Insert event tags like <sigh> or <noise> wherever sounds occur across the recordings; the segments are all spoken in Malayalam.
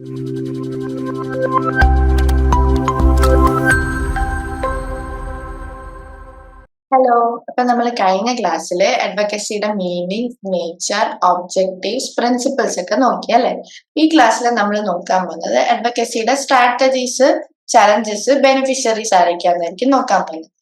ഹലോ അപ്പൊ നമ്മൾ കഴിഞ്ഞ ക്ലാസ്സിൽ അഡ്വക്കസിയുടെ മീനിങ് നേച്ചർ ഒബ്ജക്റ്റീവ്സ് പ്രിൻസിപ്പിൾസ് ഒക്കെ നോക്കി അല്ലെ? ഈ ക്ലാസ്സിൽ നമ്മൾ നോക്കാൻ പോകുന്നത് അഡ്വക്കസിയുടെ സ്ട്രാറ്റജീസ് ചലഞ്ചസ് ബെനിഫിഷ്യറീസ് ആരൊക്കെയാണെന്നായിരിക്കും നോക്കാൻ പോകുന്നത്.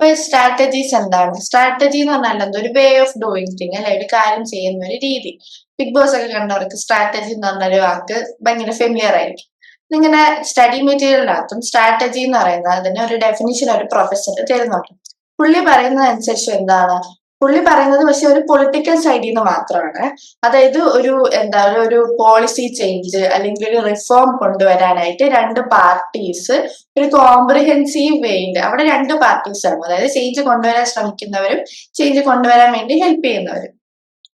അപ്പൊ സ്ട്രാറ്റജീസ് എന്താണ്? സ്ട്രാറ്റജി എന്ന് പറഞ്ഞാൽ എന്താ ഒരു വേ ഓഫ് ഡൂയിങ് തിങ് അല്ലെ? ഒരു കാര്യം ചെയ്യുന്ന ഒരു രീതി. ബിഗ് ബോസ് ഒക്കെ കണ്ടവർക്ക് സ്ട്രാറ്റജി എന്ന് പറഞ്ഞ ഒരു വാക്ക് ഭയങ്കര ഫെമിലിയർ ആയിരിക്കും. നിങ്ങളുടെ സ്റ്റഡി മെറ്റീരിയലിനകത്തും സ്ട്രാറ്റജി എന്ന് പറയുന്നത് അതിന് ഒരു ഡെഫിനിഷൻ ഒരു പ്രൊഫസർ തരുന്നുണ്ട്. പുള്ളി പറയുന്നതനുസരിച്ച് എന്താണ്? പുള്ളി പറയുന്നത് പക്ഷെ ഒരു പൊളിറ്റിക്കൽ സൈഡിൽ നിന്ന് മാത്രമാണ്. അതായത് ഒരു എന്താ പറയുക ഒരു പോളിസി ചേഞ്ച് അല്ലെങ്കിൽ ഒരു റിഫോം കൊണ്ടുവരാനായിട്ട് രണ്ട് പാർട്ടീസ് ഒരു കോംപ്രിഹെൻസീവ് വേയിൽ അവിടെ രണ്ട് പാർട്ടീസ് ആണ് അതായത് ചേഞ്ച് കൊണ്ടുവരാൻ ശ്രമിക്കുന്നവരും ചേഞ്ച് കൊണ്ടുവരാൻ വേണ്ടി ഹെൽപ്പ് ചെയ്യുന്നവരും.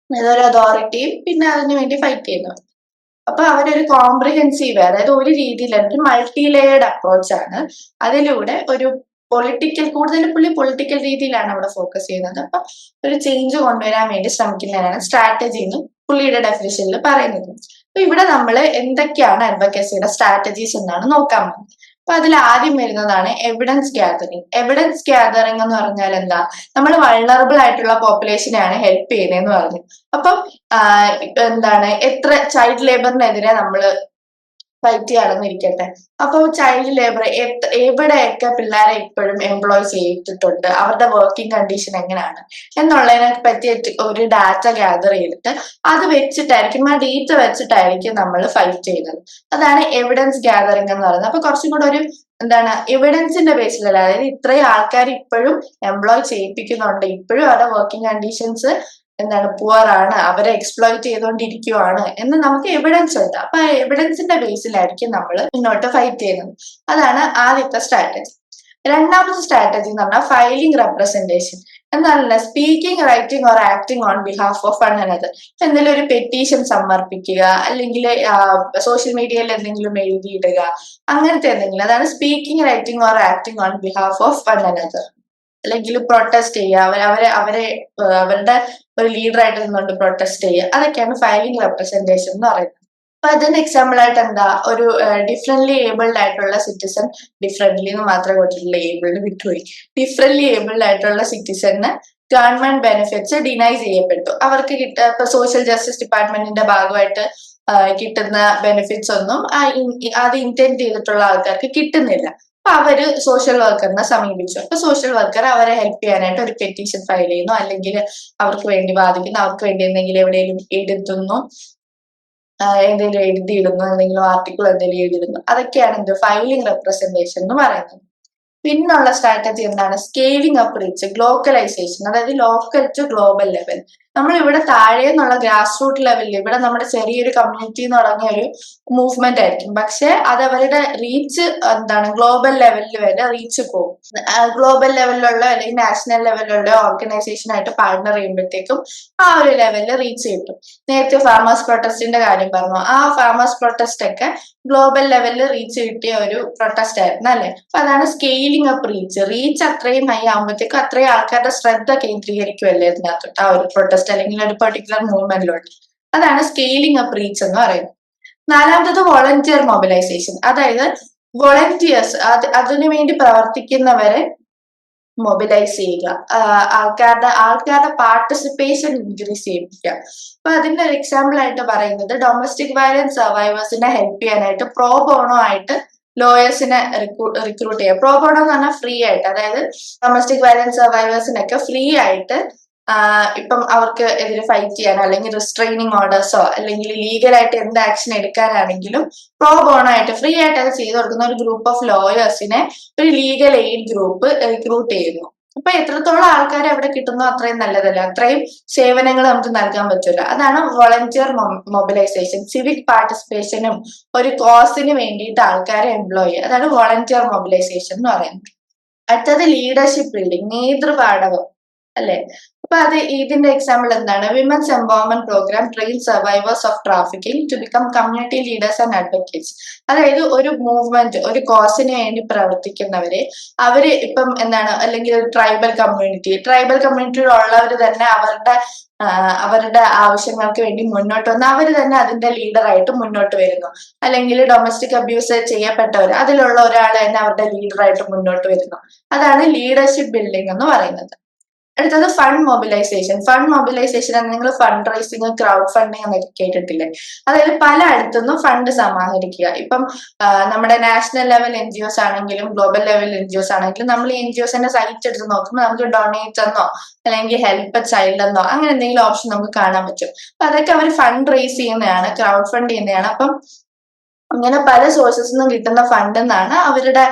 അതൊരു അതോറിറ്റിയും പിന്നെ അതിനു വേണ്ടി ഫൈറ്റ് ചെയ്യുന്നവരും. അപ്പൊ അവരൊരു കോംപ്രിഹെൻസീവ് അതായത് ഒരു രീതിയിലുള്ള ഒരു മൾട്ടി ലെയർഡ് അപ്രോച്ച് ആണ്. അതിലൂടെ ഒരു പൊളിറ്റിക്കൽ കൂടുതൽ പുള്ളി പൊളിറ്റിക്കൽ രീതിയിലാണ് അവിടെ ഫോക്കസ് ചെയ്യുന്നത്. അപ്പൊ ഒരു ചേഞ്ച് കൊണ്ടുവരാൻ വേണ്ടി ശ്രമിക്കുന്നതിനാണ് സ്ട്രാറ്റജി എന്ന് പുള്ളിയുടെ ഡെഫിനിഷനിൽ പറയുന്നത്. അപ്പൊ ഇവിടെ നമ്മൾ എന്തൊക്കെയാണ് അഡ്വക്കസിയുടെ സ്ട്രാറ്റജീസ് എന്നാണ് നോക്കാൻ പോകുന്നത്. അപ്പൊ അതിൽ ആദ്യം വരുന്നതാണ് എവിഡൻസ് ഗ്യാതറിങ് എവിഡൻസ് ഗ്യാതറിങ് എന്ന് പറഞ്ഞാൽ എന്താ? നമ്മൾ വൾണറബിൾ ആയിട്ടുള്ള പോപ്പുലേഷനെയാണ് ഹെൽപ്പ് ചെയ്യുന്നതെന്ന് പറഞ്ഞു. അപ്പം എന്താണ്? എത്ര ചൈൽഡ് ലേബറിനെതിരെ നമ്മൾ ഫൈറ്റ് ചെയ്യാണെന്നിരിക്കട്ടെ അപ്പൊ ചൈൽഡ് ലേബർ എവിടെയൊക്കെ പിള്ളേരെ ഇപ്പോഴും എംപ്ലോയ് ചെയ്തിട്ടുണ്ട്? അവരുടെ വർക്കിംഗ് കണ്ടീഷൻ എങ്ങനെയാണ്? എന്നുള്ളതിനെ പറ്റി ഒരു ഡാറ്റ ഗ്യാദർ ചെയ്തിട്ട് അത് വെച്ചിട്ടായിരിക്കും ആ ഡേറ്റ വെച്ചിട്ടായിരിക്കും നമ്മൾ ഫൈറ്റ് ചെയ്യുന്നത്. അതാണ് എവിഡൻസ് ഗ്യാതറിംഗ് എന്ന് പറയുന്നത്. അപ്പൊ കുറച്ചും കൂടെ ഒരു എന്താണ് എവിഡൻസിന്റെ ബേസിലല്ല അതായത് ഇത്രയും ആൾക്കാർ ഇപ്പോഴും എംപ്ലോയ് ചെയ്യിപ്പിക്കുന്നുണ്ട്. ഇപ്പോഴും അവരുടെ വർക്കിംഗ് കണ്ടീഷൻസ് എന്താണ് പുവറാണ് അവരെ എക്സ്പ്ലോയിറ്റ് ചെയ്തുകൊണ്ടിരിക്കുവാണ് എന്ന് നമുക്ക് എവിഡൻസ് ഉണ്ട്. അപ്പൊ ആ എവിഡൻസിന്റെ ബേസിലായിരിക്കും നമ്മൾ മുന്നോട്ട് ഫൈറ്റ് ചെയ്യുന്നത്. അതാണ് ആദ്യത്തെ സ്ട്രാറ്റജി രണ്ടാമത്തെ സ്ട്രാറ്റജി എന്ന് പറഞ്ഞാൽ ഫയലിംഗ് റെപ്രസെന്റേഷൻ എന്നാൽ speaking writing or acting on behalf of one another എന്തെങ്കിലും ഒരു പെറ്റീഷൻ സമർപ്പിക്കുക അല്ലെങ്കിൽ സോഷ്യൽ മീഡിയയിൽ എന്തെങ്കിലും എഴുതിയിടുക അങ്ങനത്തെ എന്തെങ്കിലും. അതാണ് speaking writing or acting on behalf of one another അല്ലെങ്കിൽ പ്രൊട്ടസ്റ്റ് ചെയ്യുക. അവർ അവരെ അവരെ അവരുടെ ഒരു ലീഡർ ആയിട്ട് നിന്നുകൊണ്ട് പ്രൊട്ടസ്റ്റ് ചെയ്യുക. അതൊക്കെയാണ് ഫയലിംഗ് റെപ്രസെന്റേഷൻ എന്ന് പറയുന്നത്. അപ്പൊ അതിന് എക്സാമ്പിൾ ആയിട്ട് എന്താ? ഒരു ഡിഫറെന്റ്ലി ഏബിൾഡ് ആയിട്ടുള്ള സിറ്റിസൺ ഡിഫറെന്റ്ലി എന്ന് മാത്രമേ കൊടുത്തിട്ടുള്ള ഏബിൾഡ് വിട്ടുപോയി ഡിഫറെന്റ്ലി ഏബിൾഡ് ആയിട്ടുള്ള സിറ്റിസണിന് ഗവൺമെന്റ് ബെനിഫിറ്റ്സ് ഡിനൈ ചെയ്യപ്പെട്ടു. അവർക്ക് കിട്ട ഇപ്പൊ സോഷ്യൽ ജസ്റ്റിസ് ഡിപ്പാർട്ട്മെന്റിന്റെ ഭാഗമായിട്ട് കിട്ടുന്ന ബെനിഫിറ്റ്സ് ഒന്നും അത് ഇന്റൻഡ് ചെയ്തിട്ടുള്ള ആൾക്കാർക്ക് കിട്ടുന്നില്ല. അപ്പൊ അവർ സോഷ്യൽ വർക്കറിനെ സമീപിച്ചു. അപ്പൊ സോഷ്യൽ വർക്കർ അവരെ ഹെൽപ്പ് ചെയ്യാനായിട്ട് ഒരു പെറ്റീഷൻ ഫയൽ ചെയ്യുന്നു. അല്ലെങ്കിൽ അവർക്ക് വേണ്ടി വാദിക്കുന്നു അവർക്ക് വേണ്ടി എന്തെങ്കിലും എവിടെയെങ്കിലും എഴുതുന്നു എന്തെങ്കിലും എഴുതിയിടുന്നു എന്തെങ്കിലും ആർട്ടിക്കിൾ എന്തെങ്കിലും എഴുതിയിടുന്നു അതൊക്കെയാണ് എന്ത് ഫയലിംഗ് റെപ്രസെന്റേഷൻ എന്ന് പറയുന്നത്. പിന്നുള്ള സ്ട്രാറ്റജി എന്താണ്? സ്കെയിലിംഗ് അപ്പ് റീച്ച് ഗ്ലോക്കലൈസേഷൻ അതായത് ലോക്കൽ ടു ഗ്ലോബൽ ലെവൽ നമ്മൾ ഇവിടെ താഴെ നിന്നുള്ള ഗ്രാസ് റൂട്ട് ലെവലിൽ ഇവിടെ നമ്മുടെ ചെറിയൊരു കമ്മ്യൂണിറ്റി എന്ന് തുടങ്ങിയ ഒരു മൂവ്മെന്റ് ആയിരിക്കും. പക്ഷെ അത് അവരുടെ റീച്ച് എന്താണ് ഗ്ലോബൽ ലെവലിൽ വരെ റീച്ച് പോകും. ഗ്ലോബൽ ലെവലിലുള്ള അല്ലെങ്കിൽ നാഷണൽ ലെവലിലുള്ള ഓർഗനൈസേഷൻ ആയിട്ട് പാർട്ണർ ചെയ്യുമ്പോഴത്തേക്കും ആ ഒരു ലെവലിൽ റീച്ച് കിട്ടും. നേരത്തെ ഫാർമേഴ്സ് പ്രൊട്ടസ്റ്റിന്റെ കാര്യം പറഞ്ഞു. ആ ഫാർമേഴ്സ് പ്രൊട്ടസ്റ്റ് ഒക്കെ ഗ്ലോബൽ ലെവലിൽ റീച്ച് കിട്ടിയ ഒരു പ്രൊട്ടസ്റ്റ് ആയിരുന്നു അല്ലെ? അപ്പൊ അതാണ് സ്കെയിലിംഗ് അപ്പ് റീച്ച് റീച്ച് അത്രയും ഹൈ ആകുമ്പോഴത്തേക്കും അത്രയും ആൾക്കാരുടെ ശ്രദ്ധ കേന്ദ്രീകരിക്കുമല്ലേ ഇതിനകത്തോട്ട് ആ ഒരു പ്രൊട്ടസ്റ്റ് അല്ലെങ്കിൽ ഒരു പെർട്ടിക്കുലർ മൂവ്മെന്റിലോട്ട് അതാണ് സ്കെയിലിംഗ് അപ്പ് റീച്ച് എന്ന് പറയുന്നത്. നാലാമത്തത് വോളണ്ടിയർ മൊബിലൈസേഷൻ അതായത് വോളണ്ടിയേഴ്സ് അത് അതിനു വേണ്ടി പ്രവർത്തിക്കുന്നവരെ മൊബിലൈസ് ചെയ്യുക. ആൾക്കാരുടെ ആൾക്കാരുടെ പാർട്ടിസിപ്പേഷൻ ഇൻക്രീസ് ചെയ്യിപ്പിക്കുക. അപ്പൊ അതിന്റെ ഒരു എക്സാമ്പിൾ ആയിട്ട് പറയുന്നത് ഡൊമസ്റ്റിക് വയലൻസ് സർവൈവേഴ്സിനെ ഹെൽപ്പ് ചെയ്യാനായിട്ട് പ്രോ ബോണോ ആയിട്ട് ലോയേഴ്സിനെ റിക്രൂട്ട് ചെയ്യുക. പ്രോ ബോണോ എന്ന് പറഞ്ഞാൽ ഫ്രീ ആയിട്ട്. അതായത് ഡൊമസ്റ്റിക് വയലൻസ് സർവൈവേഴ്സിനൊക്കെ ഫ്രീ ആയിട്ട് ഇപ്പം അവർക്ക് എതിരെ ഫൈറ്റ് ചെയ്യാനോ അല്ലെങ്കിൽ റിസ്ട്രെയിനിങ് ഓർഡേഴ്സോ അല്ലെങ്കിൽ ലീഗലായിട്ട് എന്ത് ആക്ഷൻ എടുക്കാനാണെങ്കിലും പ്രോ ബോണായിട്ട് ഫ്രീ ആയിട്ട് അത് ചെയ്തു കൊടുക്കുന്ന ഒരു ഗ്രൂപ്പ് ഓഫ് ലോയേഴ്സിനെ ഒരു ലീഗൽ എയ്ഡ് ഗ്രൂപ്പ് റിക്രൂട്ട് ചെയ്യുന്നു. അപ്പൊ എത്രത്തോളം ആൾക്കാരെ അവിടെ കിട്ടുന്നു അത്രയും നല്ലതല്ല. അത്രയും സേവനങ്ങൾ നമുക്ക് നൽകാൻ പറ്റില്ല. അതാണ് വോളണ്ടിയർ മൊബിലൈസേഷൻ സിവിക് പാർട്ടിസിപ്പേഷനും ഒരു കോസിന് വേണ്ടിയിട്ട് ആൾക്കാരെ എംപ്ലോയ് ചെയ്യുക. അതാണ് വോളണ്ടിയർ മൊബിലൈസേഷൻ എന്ന് പറയുന്നത്. അടുത്തത് ലീഡർഷിപ്പ് ബിൽഡിംഗ് നേതൃപാഠകം അല്ലെ? അപ്പൊ അത് ഇതിന്റെ എക്സാമ്പിൾ എന്താണ്? Women's empowerment programme train survivors of trafficking to become community leaders and advocates അതായത് ഒരു മൂവ്മെന്റ് ഒരു കോസിന് വേണ്ടി പ്രവർത്തിക്കുന്നവരെ അവർ ഇപ്പം എന്താണ്? അല്ലെങ്കിൽ ട്രൈബൽ കമ്മ്യൂണിറ്റി ട്രൈബൽ കമ്മ്യൂണിറ്റിയിലുള്ളവർ തന്നെ അവരുടെ അവരുടെ ആവശ്യങ്ങൾക്ക് വേണ്ടി മുന്നോട്ട് വന്ന് അവർ തന്നെ അതിന്റെ ലീഡറായിട്ട് മുന്നോട്ട് വരുന്നു. അല്ലെങ്കിൽ ഡൊമസ്റ്റിക് അബ്യൂസ് ചെയ്യപ്പെട്ടവർ അതിലുള്ള ഒരാൾ തന്നെ അവരുടെ ലീഡറായിട്ട് മുന്നോട്ട് വരുന്നു. അതാണ് ലീഡർഷിപ്പ് ബിൽഡിംഗ് എന്ന് പറയുന്നത്. അടുത്തത് ഫണ്ട് മൊബിലൈസേഷൻ ഫണ്ട് മൊബിലൈസേഷൻ എന്ന് നിങ്ങൾ ഫണ്ട് റൈസിങ് ക്രൗഡ് ഫണ്ടിങ് എന്നൊക്കെ കേട്ടിട്ടില്ലേ? അതായത് പല അടുത്തുനിന്നും ഫണ്ട് സമാഹരിക്കുക. ഇപ്പം നമ്മുടെ national level N G Os ആണെങ്കിലും global level N G Os ആണെങ്കിലും നമ്മൾ എൻ ജി ഒസിന്റെ സൈറ്റ് എടുത്ത് നോക്കുമ്പോൾ നമുക്ക് ഡൊണേറ്റ് എന്നോ അല്ലെങ്കിൽ ഹെൽപ്പ് ചൈൽഡ് എന്നോ അങ്ങനെ എന്തെങ്കിലും ഓപ്ഷൻ നമുക്ക് കാണാൻ പറ്റും. അപ്പൊ അതൊക്കെ അവർ ഫണ്ട് റേസ് ചെയ്യുന്നതാണ് ക്രൗഡ് ഫണ്ട് ചെയ്യുന്നതാണ്. അപ്പം അങ്ങനെ പല സോഴ്സസ് നിന്നും കിട്ടുന്ന ഫണ്ട് എന്നാണ് അവരുടെ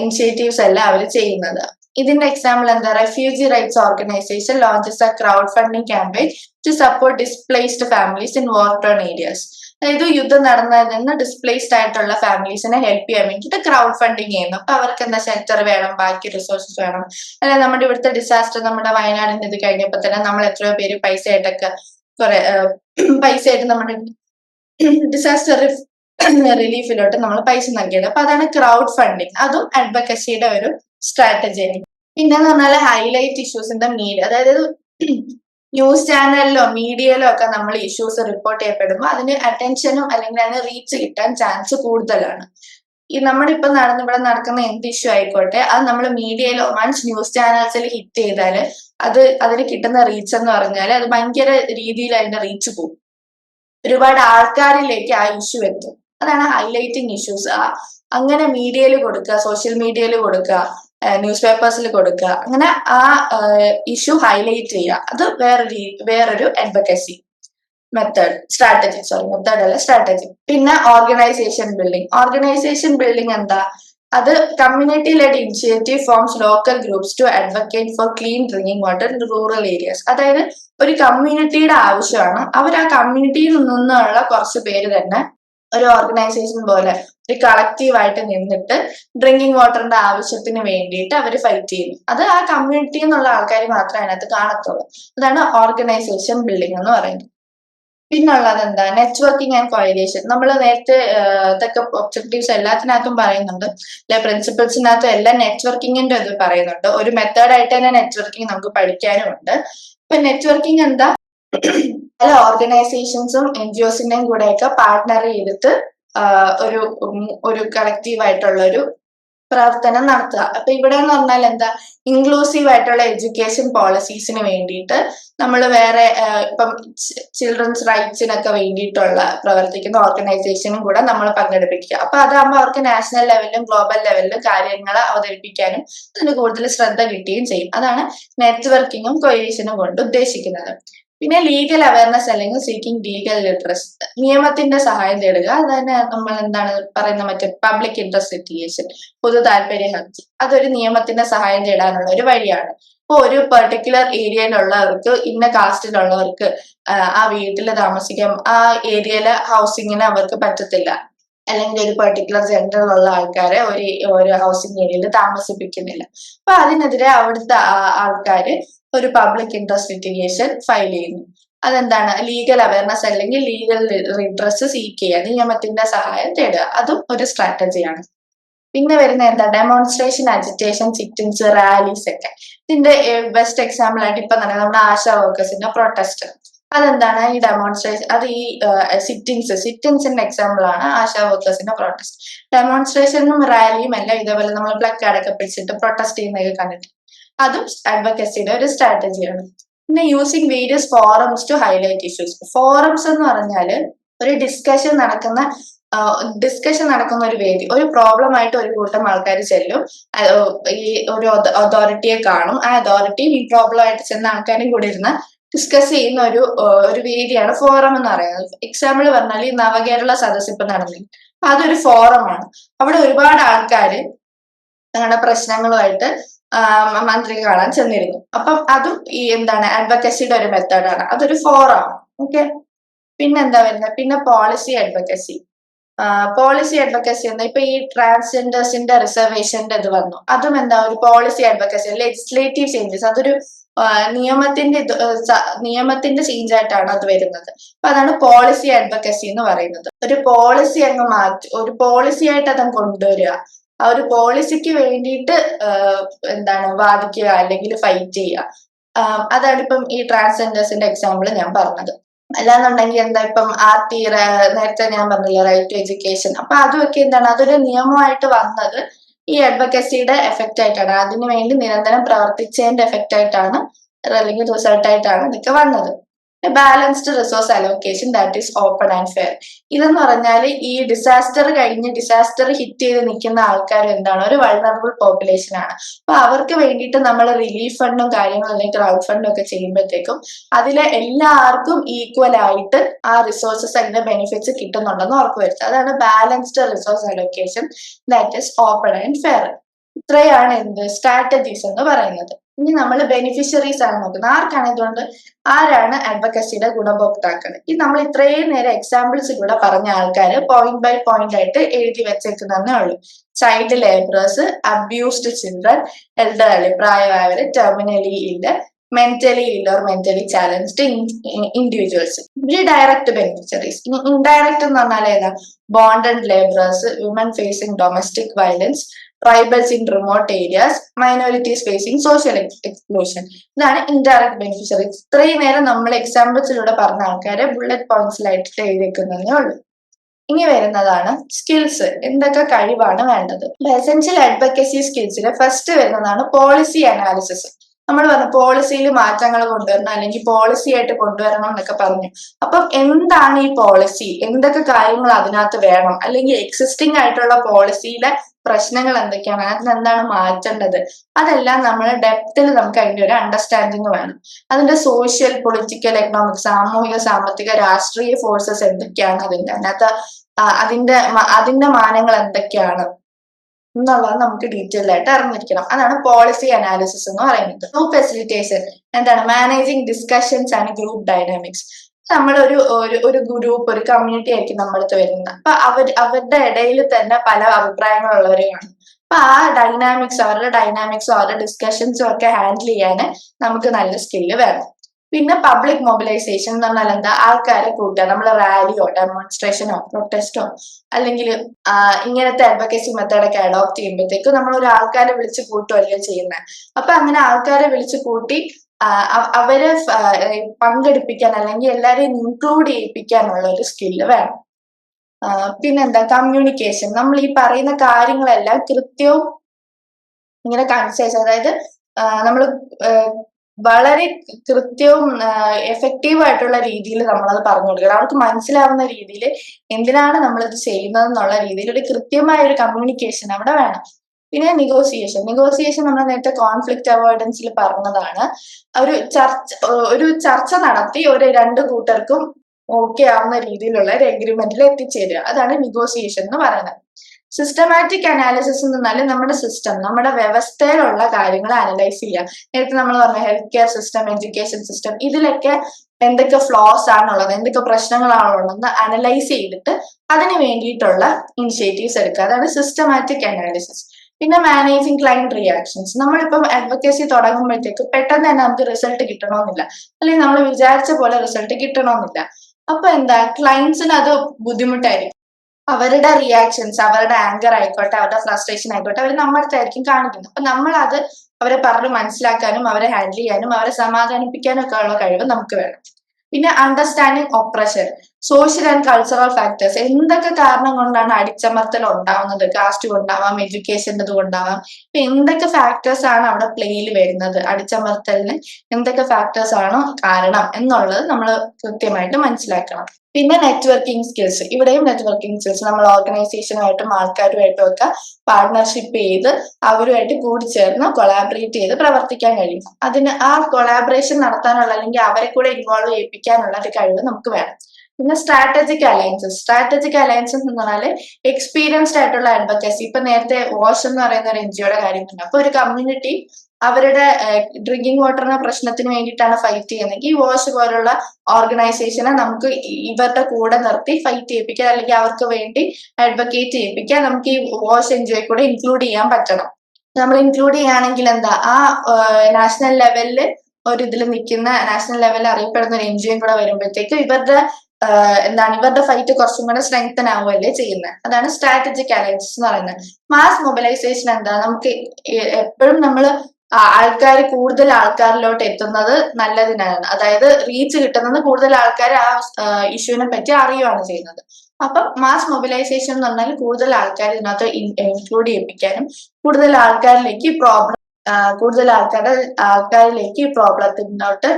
ഇനിഷ്യേറ്റീവ്സ് എല്ലാം അവർ ചെയ്യുന്നത്. ഇതിന്റെ എക്സാമ്പിൾ എന്താ refugee rights organisation launches a crowd funding campaign to support displaced families in war torn areas അതായത് യുദ്ധം നടന്നതിൽ നിന്ന് ഡിസ്പ്ലേസ്ഡ് ആയിട്ടുള്ള ഫാമിലീസിനെ ഹെൽപ്പ് ചെയ്യാൻ വേണ്ടിയിട്ട് ക്രൗഡ് ഫണ്ടിങ് ചെയ്യുന്നു. അപ്പൊ അവർക്ക് എന്താ ഷെൽട്ടർ വേണം ബാക്കി റിസോഴ്സസ് വേണം. അല്ലെ നമ്മുടെ ഇവിടുത്തെ ഡിസാസ്റ്റർ നമ്മുടെ വയനാടിന്റെ ഇത് കഴിഞ്ഞപ്പോ തന്നെ നമ്മൾ എത്രയോ പേര് പൈസ ആയിട്ടൊക്കെ കുറെ പൈസ ആയിട്ട് നമ്മുടെ ഡിസാസ്റ്റർ റിലീഫിലോട്ട് <coughs> നമ്മൾ പൈസ നൽകിയത്. അപ്പൊ അതാണ് ക്രൗഡ് ഫണ്ടിങ് അതും അഡ്വക്കസിയുടെ ഒരു സ്ട്രാറ്റജിയാണ് പിന്നെന്ന് പറഞ്ഞാൽ ഹൈലൈറ്റ് ഇഷ്യൂസിന്റെ നീഡ് അതായത് ന്യൂസ് ചാനലിലോ മീഡിയയിലോ ഒക്കെ നമ്മൾ ഇഷ്യൂസ് റിപ്പോർട്ട് ചെയ്യപ്പെടുമ്പോൾ അതിന് അറ്റൻഷനും അല്ലെങ്കിൽ അതിന് റീച്ച് കിട്ടാൻ ചാൻസ് കൂടുതലാണ്. ഈ നമ്മുടെ ഇപ്പൊ നടന്ന് ഇവിടെ നടക്കുന്ന എന്ത് ഇഷ്യൂ ആയിക്കോട്ടെ അത് നമ്മൾ മീഡിയയിലോ വൺസ് ന്യൂസ് ചാനൽസിൽ ഹിറ്റ് ചെയ്താൽ അത് അതിന് കിട്ടുന്ന റീച്ച് എന്ന് പറഞ്ഞാൽ അത് ഭയങ്കര രീതിയിൽ അതിന്റെ റീച്ച് പോകും. ഒരുപാട് ആൾക്കാരിലേക്ക് ആ ഇഷ്യൂ എത്തും. അതാണ് ഹൈലൈറ്റിംഗ് ഇഷ്യൂസ് അങ്ങനെ മീഡിയയിൽ കൊടുക്കുക സോഷ്യൽ മീഡിയയിൽ കൊടുക്കുക ന്യൂസ് പേപ്പേഴ്സിൽ കൊടുക്കുക. അങ്ങനെ ആ ഇഷ്യൂ ഹൈലൈറ്റ് ചെയ്യുക. അത് വേറൊരു വേറൊരു advocacy method strategy sorry method അല്ല സ്ട്രാറ്റജി പിന്നെ ഓർഗനൈസേഷൻ ബിൽഡിംഗ് ഓർഗനൈസേഷൻ ബിൽഡിംഗ് എന്താ? അത് community led initiative forms local groups to advocate for clean drinking water in rural areas അതായത് ഒരു കമ്മ്യൂണിറ്റിയുടെ ആവശ്യമാണ്. അവർ ആ കമ്മ്യൂണിറ്റിയിൽ നിന്നുള്ള കുറച്ച് പേര് തന്നെ ഒരു ഓർഗനൈസേഷൻ പോലെ ഒരു കളക്റ്റീവ് ആയിട്ട് നിന്നിട്ട് ഡ്രിങ്കിങ് വാട്ടറിന്റെ ആവശ്യത്തിന് വേണ്ടിയിട്ട് അവർ ഫൈറ്റ് ചെയ്യുന്നു. അത് ആ കമ്മ്യൂണിറ്റി എന്നുള്ള ആൾക്കാർ മാത്രം അതിനകത്ത് കാണത്തുള്ളൂ. അതാണ് ഓർഗനൈസേഷൻ ബിൽഡിംഗ് എന്ന് പറയുന്നത്. പിന്നുള്ളത് എന്താ? നെറ്റ്വർക്കിംഗ് ആൻഡ് കോയിലേഷൻ നമ്മൾ നേരത്തെ ഇതൊക്കെ ഒബ്ജക്റ്റീവ്സ് എല്ലാത്തിനകത്തും പറയുന്നുണ്ട്. അല്ലെ പ്രിൻസിപ്പിൾസിനകത്തും എല്ലാം നെറ്റ്വർക്കിങ്ങിന്റെ ഇത് പറയുന്നുണ്ട്. ഒരു മെത്തേഡായിട്ട് തന്നെ നെറ്റ്വർക്കിംഗ് നമുക്ക് പഠിക്കാനും ഉണ്ട് ഇപ്പൊ നെറ്റ്വർക്കിംഗ് എന്താ? പല ഓർഗനൈസേഷൻസും എൻ ജി ഒസിന്റെയും കൂടെയൊക്കെ പാർട്ട്ണർ ചെയ്തിട്ട് ഒരു ഒരു കളക്റ്റീവ് ആയിട്ടുള്ള ഒരു പ്രവർത്തനം നടത്തുക. അപ്പൊ ഇവിടെ എന്ന് പറഞ്ഞാൽ എന്താ ഇൻക്ലൂസീവ് ആയിട്ടുള്ള എഡ്യൂക്കേഷൻ പോളിസീസിന് വേണ്ടിയിട്ട് നമ്മൾ വേറെ ഇപ്പം ചിൽഡ്രൻസ് റൈറ്റ്സിനൊക്കെ വേണ്ടിയിട്ടുള്ള പ്രവർത്തിക്കുന്ന ഓർഗനൈസേഷനും കൂടെ നമ്മൾ പങ്കെടുപ്പിക്കുക. അപ്പൊ അതാകുമ്പോൾ അവർക്ക് നാഷണൽ ലെവലിലും ഗ്ലോബൽ ലെവലിലും കാര്യങ്ങൾ അവതരിപ്പിക്കാനും അതിന് കൂടുതൽ ശ്രദ്ധ കിട്ടുകയും ചെയ്യും. അതാണ് നെറ്റ്വർക്കിങ്ങും കൊയേഷനും കൊണ്ട് ഉദ്ദേശിക്കുന്നത്. പിന്നെ ലീഗൽ അവയർനെസ് അല്ലെങ്കിൽ സീക്കിംഗ് ലീഗൽ ലിറ്ററസ് നിയമത്തിന്റെ സഹായം തേടുക. അത് തന്നെ നമ്മൾ എന്താണ് പറയുന്ന മറ്റേ പബ്ലിക് ഇൻട്രസ്റ്റ് ലിറ്റിഗേഷൻ പൊതു താല്പര്യ ഹർജി. അതൊരു നിയമത്തിന്റെ സഹായം തേടാനുള്ള ഒരു വഴിയാണ്. ഇപ്പൊ ഒരു പെർട്ടിക്കുലർ ഏരിയയിലുള്ളവർക്ക് ഇന്ന കാസ്റ്റിലുള്ളവർക്ക് ആ വീട്ടിൽ താമസിക്കാൻ ആ ഏരിയയിലെ ഹൗസിങ്ങിന് അവർക്ക് പറ്റത്തില്ല. അല്ലെങ്കിൽ ഒരു പെർട്ടിക്കുലർ ജെൻഡറിലുള്ള ആൾക്കാരെ ഒരു ഒരു ഹൗസിംഗ് ഏരിയയിൽ താമസിപ്പിക്കുന്നില്ല. അപ്പൊ അതിനെതിരെ അവിടുത്തെ ആൾക്കാര് ഒരു പബ്ലിക് ഇൻട്രസ്റ്റ് ലിറ്റിഗേഷൻ ഫയൽ ചെയ്യുന്നു. അതെന്താണ്? ലീഗൽ അവയർനെസ് അല്ലെങ്കിൽ ലീഗൽ ഇൻട്രസ്റ്റ് സീക്ക് ചെയ്യുക. നിയമത്തിന്റെ സഹായം തേടുക. അതും ഒരു സ്ട്രാറ്റജിയാണ് പിന്നെ വരുന്ന എന്താ? ഡെമോൺസ്ട്രേഷൻ അജിറ്റേഷൻ സിറ്റിങ്സ് റാലീസ് ഒക്കെ. ഇതിന്റെ ബെസ്റ്റ് എക്സാമ്പിൾ ആയിട്ട് ഇപ്പൊ തന്നെ നമ്മുടെ ആശാ വർക്കേഴ്സിന്റെ പ്രൊട്ടസ്റ്റ് അതെന്താണ്? ഈ ഡെമോൺസ്ട്രേഷൻ അത് ഈ സിറ്റിങ്സ് സിറ്റിങ്സിന്റെ എക്സാമ്പിൾ ആണ് ആശാ വർക്കേഴ്സിന്റെ പ്രൊട്ടസ്റ്റ് ഡെമോൺസ്ട്രേഷനും റാലിയും എല്ലാം ഇതേപോലെ നമ്മൾ പ്ലക്കാർഡൊക്കെ പിടിച്ചിട്ട് പ്രൊട്ടസ്റ്റ് ചെയ്യുന്നതൊക്കെ കണ്ടിട്ട് അതും അഡ്വക്കസിയുടെ ഒരു സ്ട്രാറ്റജിയാണ് പിന്നെ using various forums to highlight issues forums എന്ന് പറഞ്ഞാൽ ഒരു ഡിസ്കഷൻ നടക്കുന്ന ഡിസ്കഷൻ നടക്കുന്ന ഒരു വേദി. ഒരു പ്രോബ്ലം ആയിട്ട് ഒരു കൂട്ടം ആൾക്കാർ ചെല്ലും. ഈ ഒരു അതോറിറ്റിയെ കാണും. ആ അതോറിറ്റി ഈ പ്രോബ്ലം ആയിട്ട് ചെന്ന ആൾക്കാരും കൂടി ഇരുന്ന് ഡിസ്കസ് ചെയ്യുന്ന ഒരു ഒരു വേദിയാണ് ഫോറം എന്ന് പറയുന്നത്. എക്സാമ്പിൾ പറഞ്ഞാൽ ഈ നവകേരള സദസ് ഇപ്പൊ നടന്നില്ല അതൊരു ഫോറമാണ് അവിടെ ഒരുപാട് ആൾക്കാർ തങ്ങളുടെ പ്രശ്നങ്ങളുമായിട്ട് മന്ത്രിയെ കാണാൻ ചെന്നിരുന്നു. അപ്പം അതും ഈ എന്താണ് അഡ്വക്കസിയുടെ ഒരു മെത്തേഡാണ് അതൊരു ഫോറാണ് ഓക്കെ പിന്നെന്താ വരുന്നത് പിന്നെ പോളിസി അഡ്വക്കസി പോളിസി അഡ്വക്കസി എന്താ ഇപ്പൊ ഈ ട്രാൻസ്ജെൻഡേഴ്സിന്റെ റിസർവേഷന്റെ ഇത് വന്നു. അതും എന്താ? ഒരു പോളിസി അഡ്വക്കസി ലെജിസ്ലേറ്റീവ് ചേഞ്ചസ് അതൊരു നിയമത്തിന്റെ നിയമത്തിന്റെ ചേഞ്ച് ആയിട്ടാണ് അത് വരുന്നത്. അപ്പൊ അതാണ് പോളിസി അഡ്വക്കസി എന്ന് പറയുന്നത്. ഒരു പോളിസി അങ്ങ് മാറ്റി ഒരു പോളിസി ആയിട്ട് അതങ്ങ് കൊണ്ടുവരിക. ആ ഒരു പോളിസിക്ക് വേണ്ടിയിട്ട് എന്താണ് വാദിക്കുക അല്ലെങ്കിൽ ഫൈറ്റ് ചെയ്യുക. അതാണ് ഇപ്പം ഈ ട്രാൻസ്ജെൻഡേഴ്സിന്റെ എക്സാമ്പിൾ ഞാൻ പറഞ്ഞത്. അല്ലാന്നുണ്ടെങ്കിൽ എന്താ ഇപ്പം ആർത്തി നേരത്തെ ഞാൻ പറഞ്ഞില്ല റൈറ്റ് ടു എഡ്യൂക്കേഷൻ അപ്പൊ അതുമൊക്കെ എന്താണ്? അതൊരു നിയമമായിട്ട് വന്നത് ഈ അഡ്വക്കസിയുടെ എഫക്റ്റ് ആയിട്ടാണ്. അതിനു വേണ്ടി നിരന്തരം പ്രവർത്തിച്ചതിന്റെ എഫക്റ്റ് ആയിട്ടാണ് അല്ലെങ്കിൽ റിസൾട്ട് ആയിട്ടാണ് ഇതൊക്കെ വന്നത്. Balanced resource allocation that is open and fair ഇതെന്ന് പറഞ്ഞാൽ ഈ ഡിസാസ്റ്റർ കഴിഞ്ഞ് ഡിസാസ്റ്റർ ഹിറ്റ് ചെയ്ത് നിൽക്കുന്ന ആൾക്കാർ എന്താണ്? ഒരു വൾണറബിൾ പോപ്പുലേഷൻ ആണ്. അപ്പൊ അവർക്ക് വേണ്ടിയിട്ട് നമ്മൾ റിലീഫ് ഫണ്ടും കാര്യങ്ങളും അല്ലെങ്കിൽ ക്രൗഡ് ഫണ്ടും ഒക്കെ ചെയ്യുമ്പോഴത്തേക്കും അതിലെ എല്ലാവർക്കും ഈക്വൽ ആയിട്ട് ആ റിസോഴ്സസ് അതിന്റെ ബെനിഫിറ്റ്സ് കിട്ടുന്നുണ്ടെന്ന് ഉറപ്പുവരുത്തുക അതാണ് balanced resource allocation that is open and fair ഇത്രയാണ് എന്ത് സ്ട്രാറ്റജീസ് എന്ന് പറയുന്നത്. ഇനി നമ്മൾ ബെനിഫിഷ്യറീസ് ആണ് നോക്കുന്നത്. ആർക്കാണ് ഇതുകൊണ്ട്? ആരാണ് അഡ്വക്കസിയുടെ ഗുണഭോക്താക്കൾ ഈ നമ്മൾ ഇത്രയും നേരം എക്സാമ്പിൾസിലൂടെ പറഞ്ഞ ആൾക്കാർ പോയിന്റ് ബൈ പോയിന്റ് ആയിട്ട് എഴുതി വെച്ചേക്കുന്നതേ ഉള്ളൂ. Child labourers abused children elderly പ്രായമായവര് terminally ഇല്ല മെന്റലി ഇല്ല ഓർ മെന്റലി ചാലഞ്ച്ഡ് ഇൻഡിവിജ്വൽസ് ഇവർ ഡയറക്റ്റ് ബെനിഫിഷ്യറീസ് ഇനി ഇൻഡയറക്റ്റ് എന്ന് പറഞ്ഞാൽ ഏതാ? Bonded labourers women facing domestic violence tribals in remote areas minorities facing social exclusion ഇതാണ് ഇൻഡയറക്ട് ബെനിഫിഷ്യറി ഇത്രയും നേരം നമ്മൾ എക്സാമ്പിൾസിലൂടെ പറഞ്ഞ ആൾക്കാരെ ബുള്ളറ്റ് പോയിന്റ്സിലായിട്ട് എഴുതിക്കുന്നതേ ഉള്ളൂ. ഇനി വരുന്നതാണ് സ്കിൽസ് എന്തൊക്കെ കഴിവാണ് വേണ്ടത്? എസെൻഷ്യൽ അഡ്വക്കസി സ്കിൽസിൽ ഫസ്റ്റ് വരുന്നതാണ് പോളിസി അനാലിസിസ് നമ്മൾ പറഞ്ഞു പോളിസിയിൽ മാറ്റങ്ങൾ കൊണ്ടുവരണം അല്ലെങ്കിൽ പോളിസി ആയിട്ട് കൊണ്ടുവരണം എന്നൊക്കെ പറഞ്ഞു. അപ്പം എന്താണ് ഈ പോളിസി എന്തൊക്കെ കാര്യങ്ങൾ അതിനകത്ത് വേണം? അല്ലെങ്കിൽ എക്സിസ്റ്റിംഗ് ആയിട്ടുള്ള പോളിസിയിലെ പ്രശ്നങ്ങൾ എന്തൊക്കെയാണ്? അതിന് എന്താണ് മാറ്റേണ്ടത്? അതെല്ലാം നമ്മൾ ഡെപ്തിൽ നമുക്ക് അതിന്റെ ഒരു അണ്ടർസ്റ്റാൻഡിങ് വേണം. അതിന്റെ സോഷ്യൽ പൊളിറ്റിക്കൽ എക്കണോമിക് സാമൂഹിക സാമ്പത്തിക രാഷ്ട്രീയ ഫോഴ്സസ് എന്തൊക്കെയാണ് അതിന്റെ അതിനകത്ത് അതിന്റെ അതിന്റെ മാനങ്ങൾ എന്തൊക്കെയാണ്? എന്നുള്ളത് നമുക്ക് ഡീറ്റെയിൽ ആയിട്ട് അറിഞ്ഞിരിക്കണം. അതാണ് പോളിസി അനാലിസിസ് എന്ന് പറയുന്നത്. ഗ്രൂപ്പ് ഫെസിലിറ്റേഷൻ എന്താണ്? Managing discussions and group dynamics നമ്മൾ ഒരു ഒരു ഗ്രൂപ്പ് ഒരു കമ്മ്യൂണിറ്റി ആയിരിക്കും നമ്മളടുത്ത് വരുന്നത്. അപ്പൊ അവർ അവരുടെ ഇടയിൽ തന്നെ പല അഭിപ്രായങ്ങളുള്ളവരെ കാണും. അപ്പൊ ആ ഡൈനാമിക്സ് അവരുടെ ഡൈനാമിക്സും അവരുടെ ഡിസ്കഷൻസും ഒക്കെ ഹാൻഡിൽ ചെയ്യാൻ നമുക്ക് നല്ല സ്കില്ല് വേണം. പിന്നെ പബ്ലിക് മൊബിലൈസേഷൻ എന്ന് പറഞ്ഞാൽ എന്താ? ആൾക്കാരെ കൂട്ടുക. നമ്മൾ റാലിയോ ഡെമോൺസ്ട്രേഷനോ പ്രൊട്ടസ്റ്റോ അല്ലെങ്കിൽ ഇങ്ങനത്തെ അഡ്വക്കേസി മെത്തേഡൊക്കെ അഡോപ്റ്റ് ചെയ്യുമ്പോഴത്തേക്കും നമ്മൾ ഒരു ആൾക്കാരെ വിളിച്ച് കൂട്ടുകയല്ലേ ചെയ്യുന്നത്. അപ്പൊ അങ്ങനെ ആൾക്കാരെ വിളിച്ച് കൂട്ടി അവരെ പങ്കെടുപ്പിക്കാൻ അല്ലെങ്കിൽ എല്ലാരെയും ഇൻക്ലൂഡ് ചെയ്യിപ്പിക്കാനുള്ള ഒരു സ്കില്ല് വേണം. പിന്നെന്താ? കമ്മ്യൂണിക്കേഷൻ നമ്മൾ ഈ പറയുന്ന കാര്യങ്ങളെല്ലാം കൃത്യവും ഇങ്ങനെ കൺസൈസ് അതായത് നമ്മൾ വളരെ കൃത്യവും എഫക്റ്റീവ് ആയിട്ടുള്ള രീതിയിൽ നമ്മളത് പറഞ്ഞു കൊടുക്കണം. അവർക്ക് മനസ്സിലാവുന്ന രീതിയിൽ എന്തിനാണ് നമ്മളിത് ചെയ്യുന്നത് എന്നുള്ള രീതിയിൽ ഒരു കൃത്യമായ ഒരു കമ്മ്യൂണിക്കേഷൻ അവിടെ വേണം. പിന്നെ നെഗോസിയേഷൻ നെഗോസിയേഷൻ നമ്മൾ നേരത്തെ കോൺഫ്ലിക്ട് അവോയ്ഡൻസിൽ പറഞ്ഞതാണ്. ഒരു ചർച്ച ഒരു ചർച്ച നടത്തി ഒരു രണ്ട് കൂട്ടർക്കും ഓക്കെ ആവുന്ന രീതിയിലുള്ള ഒരു എഗ്രിമെന്റിൽ എത്തിച്ചേരുക. അതാണ് നെഗോസിയേഷൻ എന്ന് പറയുന്നത്. സിസ്റ്റമാറ്റിക് അനാലിസിസ് എന്ന് പറഞ്ഞാൽ നമ്മുടെ സിസ്റ്റം നമ്മുടെ വ്യവസ്ഥയിലുള്ള കാര്യങ്ങൾ അനലൈസ് ചെയ്യുക. നേരത്തെ നമ്മൾ പറഞ്ഞ health care system education system ഇതിലൊക്കെ എന്തൊക്കെ ഫ്ലോസ് ആണുള്ളത് എന്തൊക്കെ പ്രശ്നങ്ങളാണുള്ളതെന്ന് അനലൈസ് ചെയ്തിട്ട് അതിന് വേണ്ടിയിട്ടുള്ള ഇനിഷ്യേറ്റീവ്സ് എടുക്കുക. അതാണ് സിസ്റ്റമാറ്റിക് അനാലിസിസ് പിന്നെ മാനേജിങ് ക്ലൈന്റ് റിയാക്ഷൻസ് നമ്മളിപ്പം അഡ്വക്കേസി തുടങ്ങുമ്പോഴത്തേക്ക് പെട്ടെന്ന് തന്നെ നമുക്ക് റിസൾട്ട് കിട്ടണമെന്നില്ല. അല്ലെങ്കിൽ നമ്മൾ വിചാരിച്ച പോലെ റിസൾട്ട് കിട്ടണമെന്നില്ല. അപ്പൊ എന്താ ക്ലയൻസിന് അത് ബുദ്ധിമുട്ടായിരിക്കും. അവരുടെ റിയാക്ഷൻസ് അവരുടെ ആങ്കർ ആയിക്കോട്ടെ അവരുടെ ഫ്രസ്ട്രേഷൻ ആയിക്കോട്ടെ അവർ നമ്മുടെ അടുത്തായിരിക്കും കാണിക്കുന്നത്. അപ്പൊ നമ്മൾ അത് അവരെ പറഞ്ഞ് മനസ്സിലാക്കാനും അവരെ ഹാൻഡിൽ ചെയ്യാനും അവരെ സമാധാനിപ്പിക്കാനും ഒക്കെ ഉള്ള കഴിവ് നമുക്ക് വേണം. പിന്നെ understanding oppression social and cultural factors എന്തൊക്കെ കാരണം കൊണ്ടാണ് അടിച്ചമർത്തൽ ഉണ്ടാവുന്നത് കാസ്റ്റ് കൊണ്ടാവാം എഡ്യൂക്കേഷന്റെ കൊണ്ടാവാം ഇപ്പൊ എന്തൊക്കെ ഫാക്ടേഴ്സ് ആണ് അവിടെ പ്ലേയിൽ വരുന്നത്? അടിച്ചമർത്തലിന് എന്തൊക്കെ ഫാക്ടേഴ്സ് ആണോ കാരണം എന്നുള്ളത് നമ്മൾ കൃത്യമായിട്ട് മനസ്സിലാക്കണം. പിന്നെ നെറ്റ്വർക്കിംഗ് സ്കിൽസ് ഇവിടെയും നെറ്റ്വർക്കിംഗ് സ്കിൽസ് നമ്മൾ ഓർഗനൈസേഷനുമായിട്ടും ആൾക്കാരുമായിട്ടും ഒക്കെ പാർട്ട്ണർഷിപ്പ് ചെയ്ത് അവരുമായിട്ട് കൂടിച്ചേർന്ന് കൊളാബറേറ്റ് ചെയ്ത് പ്രവർത്തിക്കാൻ കഴിയും. അതിന് ആ കൊളാബറേഷൻ നടത്താനുള്ള അല്ലെങ്കിൽ അവരെ കൂടെ ഇൻവോൾവ് ചെയ്യിപ്പിക്കാനുള്ള ഒരു കഴിവ് നമുക്ക് വേണം. പിന്നെ സ്ട്രാറ്റജിക് അലയൻസസ് സ്ട്രാറ്റജിക് അലയൻസസ് എന്ന് പറഞ്ഞാൽ എക്സ്പീരിയൻസ്ഡ് ആയിട്ടുള്ള അഡ്വക്കസി ഇപ്പൊ നേരത്തെ വാഷ് എന്ന് പറയുന്ന ഒരു എൻ ജിഒയുടെ കാര്യം പറഞ്ഞു. അപ്പൊ ഒരു കമ്മ്യൂണിറ്റി അവരുടെ ഡ്രിങ്കിങ് വാട്ടറിന്റെ പ്രശ്നത്തിന് വേണ്ടിയിട്ടാണ് ഫൈറ്റ് ചെയ്യുന്നതെങ്കിൽ വാഷ് പോലുള്ള ഓർഗനൈസേഷനെ നമുക്ക് ഇവരുടെ കൂടെ നിർത്തി ഫൈറ്റ് ചെയ്യിപ്പിക്കുക അല്ലെങ്കിൽ അവർക്ക് വേണ്ടി അഡ്വക്കേറ്റ് ചെയ്യിപ്പിക്കാൻ നമുക്ക് ഈ വാഷ് എൻജോയ് കൂടെ ഇൻക്ലൂഡ് ചെയ്യാൻ പറ്റണം. നമ്മൾ ഇൻക്ലൂഡ് ചെയ്യുകയാണെങ്കിൽ എന്താ? ആ നാഷണൽ ലെവലിൽ ഒരു ഇതിൽ നിൽക്കുന്ന നാഷണൽ ലെവലിൽ അറിയപ്പെടുന്ന ഒരു എൻ ജി ഒയും കൂടെ വരുമ്പോഴത്തേക്കും ഇവരുടെ എന്താണ്? ഇവരുടെ ഫൈറ്റ് കുറച്ചും കൂടെ സ്ട്രെങ്തൻ ആവുകയല്ലേ ചെയ്യുന്നത്. അതാണ് സ്ട്രാറ്റജിക് അലയൻസ് എന്ന് പറയുന്നത്. മാസ് മൊബിലൈസേഷൻ എന്താ? നമുക്ക് എപ്പോഴും നമ്മൾ ആൾക്കാർ കൂടുതൽ ആൾക്കാരിലോട്ട് എത്തുന്നത് നല്ലതിനാണ് അതായത് റീച്ച് കിട്ടുന്നത് കൂടുതൽ ആൾക്കാർ ആ ഇഷ്യൂവിനെ പറ്റി അറിയുകയാണ് ചെയ്യുന്നത്. അപ്പം മാസ് മൊബിലൈസേഷൻ എന്ന് പറഞ്ഞാൽ കൂടുതൽ ആൾക്കാർ ഇതിനകത്ത് ഇൻക്ലൂഡ് ചെയ്യിപ്പിക്കാനും കൂടുതൽ ആൾക്കാരിലേക്ക് പ്രോബ്ലം കൂടുതൽ ആൾക്കാരുടെ ആൾക്കാരിലേക്ക് പ്രോബ്ലത്തിനോട്ട്